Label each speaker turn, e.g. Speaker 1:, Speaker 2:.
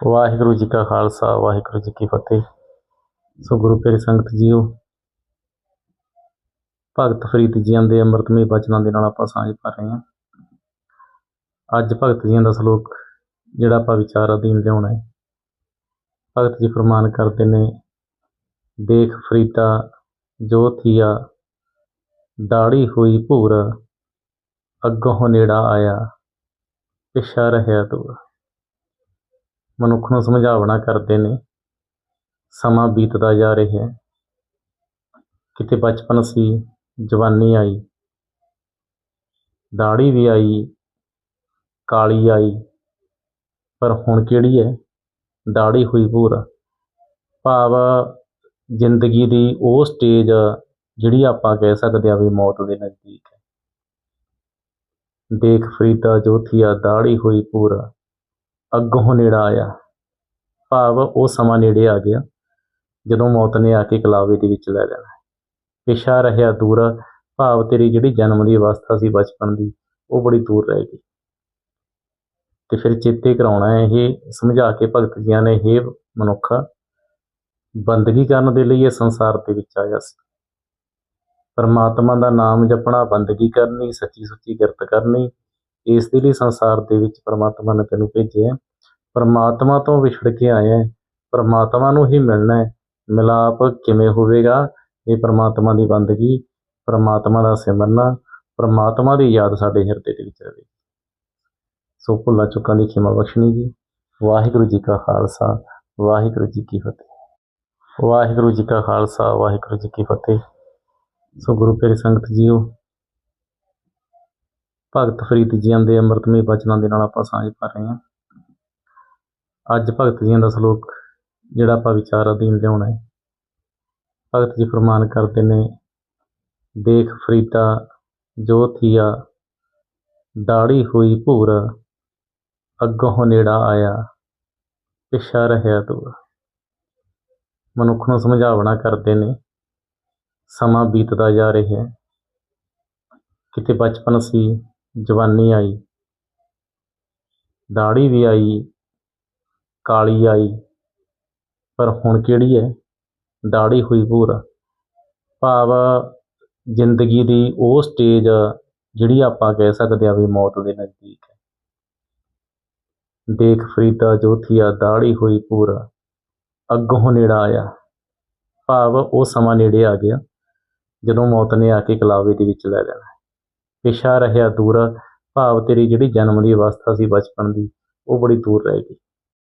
Speaker 1: ਵਾਹਿਗੁਰੂ ਜੀ ਕਾ ਖਾਲਸਾ, ਵਾਹਿਗੁਰੂ ਜੀ ਕੀ ਫਤਿਹ। ਸੋ ਗੁਰੂ ਪਿਆਰੀ ਸੰਗਤ ਜੀਓ, ਭਗਤ ਫਰੀਦ ਜੀਆਂ ਦੇ ਅੰਮ੍ਰਿਤਮਈ ਬਚਨਾਂ ਦੇ ਨਾਲ ਆਪਾਂ ਸਾਂਝ ਪਾ ਰਹੇ ਹਾਂ। ਅੱਜ ਭਗਤ ਜੀਆਂ ਦਾ ਸ਼ਲੋਕ, ਜਿਹੜਾ ਆਪਾਂ ਵਿਚਾਰ ਅਧੀਨ ਲਿਆਉਣਾ ਹੈ। ਭਗਤ ਜੀ ਫਰਮਾਨ ਕਰਦੇ ਨੇ, ਦੇਖ ਫਰੀਦਾ, ਜੋ ਥੀਆ ਦਾੜੀ ਹੋਈ ਭੂਰ, ਅੱਗੋਂ ਨੇੜਾ ਆਇਆ, ਪਿਛਾ ਰਹਿਆ ਦੂਰ। ਮਨੁੱਖ ਨੂੰ ਸਮਝਾਵਣਾ ਕਰਦੇ ਨੇ, ਸਮਾਂ ਬੀਤਦਾ ਜਾ ਰਿਹਾ ਹੈ। ਕਿਤੇ ਬਚਪਨ ਸੀ, ਜਵਾਨੀ ਆਈ ਦਾੜੀ ਵੀ ਆਈ, ਕਾਲੀ ਆਈ, ਪਰ ਹੁਣ ਕਿਹੜੀ ਹੈ? ਦਾੜੀ ਹੋਈ ਪੂਰਾ। ਭਾਵ ਜ਼ਿੰਦਗੀ ਦੀ ਉਹ ਸਟੇਜ ਜਿਹੜੀ ਆਪਾਂ ਕਹਿ ਸਕਦੇ ਆ ਵੀ ਮੌਤ ਦੇ ਨਜ਼ਦੀਕ ਹੈ। ਦੇਖ ਫਰੀਦਾ ਜੋਥੀਆ ਦਾੜੀ ਹੋਈ ਪੂਰਾ। ਅੱਗੋਂ ਨੇੜਾ ਆਇਆ। ਭਾਵ ਉਹ ਸਮਾਂ ਨੇੜੇ ਆ ਗਿਆ, ਜਦੋਂ ਮੌਤ ਨੇ ਆ ਕੇ ਕਲਾਵੇ ਦੇ ਵਿੱਚ ਲੈ ਲੈਣਾ ਹੈ ਪਿਛਾ ਰਹਿਆ ਦੂਰ, ਭਾਵ ਤੇਰੀ ਜਿਹੜੀ ਜਨਮ ਦੀ ਅਵਸਥਾ ਸੀ ਬਚਪਨ ਦੀ, ਉਹ ਬੜੀ ਦੂਰ ਰਹਿ ਗਈ। ਤੇ ਫਿਰ ਚੇਤੇ ਕਰਾਉਣਾ ਹੈ ਇਹ, ਸਮਝਾ ਕੇ ਭਗਤ ਜੀਆਂ ਨੇ ਇਹ ਮਨੁੱਖ ਬੰਦਗੀ ਕਰਨ ਦੇ ਲਈ ਇਹ ਸੰਸਾਰ ਦੇ ਵਿੱਚ ਆਇਆ ਸੀ। ਪਰਮਾਤਮਾ ਦਾ ਨਾਮ ਜਪਣਾ, ਬੰਦਗੀ ਕਰਨੀ, ਸੱਚੀ ਸੁੱਚੀ ਕਿਰਤ ਕਰਨੀ ਇਸ ਦੇ ਲਈ ਸੰਸਾਰ ਦੇ ਵਿੱਚ ਪਰਮਾਤਮਾ ਨੇ ਤੈਨੂੰ ਭੇਜਿਆ ਹੈ। ਪਰਮਾਤਮਾ ਤੋਂ ਵਿਛੜ ਕੇ ਆਇਆ ਹੈ। ਪਰਮਾਤਮਾ ਨੂੰ ਹੀ ਮਿਲਣਾ ਹੈ। ਮਿਲਾਪ ਕਿਵੇਂ ਹੋਵੇਗਾ? ਇਹ ਪਰਮਾਤਮਾ ਦੀ ਬੰਦਗੀ, ਪਰਮਾਤਮਾ ਦਾ ਸਿਮਰਨਾ, ਪਰਮਾਤਮਾ ਦੀ ਯਾਦ ਸਾਡੇ ਹਿਰਦੇ ਦੇ ਵਿੱਚ ਰਹੇ। ਸੋ ਭੁੱਲਾਂ ਚੁੱਕਾਂ ਦੀ ਖਿਮਾ ਬਖਸ਼ਣੀ ਜੀ। ਵਾਹਿਗੁਰੂ ਜੀ ਕਾ ਖਾਲਸਾ, ਵਾਹਿਗੁਰੂ ਜੀ ਕੀ ਫਤਿਹ। ਵਾਹਿਗੁਰੂ ਜੀ ਕਾ ਖਾਲਸਾ, ਵਾਹਿਗੁਰੂ ਜੀ ਕੀ ਫਤਿਹ। ਸੋ ਗੁਰੂ ਪਿਆਰੀ ਸੰਗਤ ਜੀਓ ਭਗਤ ਫਰੀਦ ਜੀਆਂ ਦੇ ਅੰਮ੍ਰਿਤਮਈ ਬਚਨਾਂ ਦੇ ਨਾਲ ਆਪਾਂ ਸਾਂਝ ਕਰ ਰਹੇ ਹਾਂ ਅੱਜ ਭਗਤ ਜੀਆਂ ਦਾ ਸ਼ਲੋਕ ਜਿਹੜਾ ਆਪਾਂ ਵਿਚਾਰ ਅਧੀਨ ਲਿਆਉਣਾ ਹੈ। ਭਗਤ ਜੀ ਫਰਮਾਨ ਕਰਦੇ ਨੇ, ਦੇਖ ਫਰੀਦਾ, ਜੋ ਥੀਆ ਦਾੜੀ ਹੋਈ ਭੂਰ, ਅੱਗੋਂ ਨੇੜਾ ਆਇਆ, ਪਿਛਾ ਰਹਿਆ ਦੂਰ। ਮਨੁੱਖ ਨੂੰ ਸਮਝਾਵਣਾ ਕਰਦੇ ਨੇ, ਸਮਾਂ ਬੀਤਦਾ ਜਾ ਰਿਹਾ ਹੈ। ਕਿਤੇ ਬਚਪਨ ਸੀ ਜਵਾਨੀ ਆਈ ਦਾੜੀ ਵੀ ਆਈ, ਕਾਲੀ ਆਈ, ਪਰ ਹੁਣ ਕਿਹੜੀ ਹੈ ਦਾੜੀ ਹੋਈ ਭੂਰਾ ਭਾਵ ਜ਼ਿੰਦਗੀ ਦੀ ਉਹ ਸਟੇਜ ਜਿਹੜੀ ਆਪਾਂ ਕਹਿ ਸਕਦੇ ਆ ਵੀ ਮੌਤ ਦੇ ਨਜ਼ਦੀਕ ਹੈ ਦੇਖ ਫਰੀਦਾ ਜੋਥੀਆ ਦਾੜੀ ਹੋਈ ਭੂਰ ਅੱਗੋਂ ਨੇੜਾ ਆਇਆ। ਭਾਵ ਉਹ ਸਮਾਂ ਨੇੜੇ ਆ ਗਿਆ, ਜਦੋਂ ਮੌਤ ਨੇ ਆ ਕੇ ਕਲਾਵੇ ਦੇ ਵਿੱਚ ਲੈ ਲੈਣਾ। ਪਿਛਾ ਰਹਿਆ ਦੂਰਾ, ਭਾਵ ਤੇਰੀ ਜਿਹੜੀ ਜਨਮ ਦੀ ਅਵਸਥਾ ਸੀ ਬਚਪਨ ਦੀ, ਉਹ ਬੜੀ ਦੂਰ ਰਹਿ ਗਈ।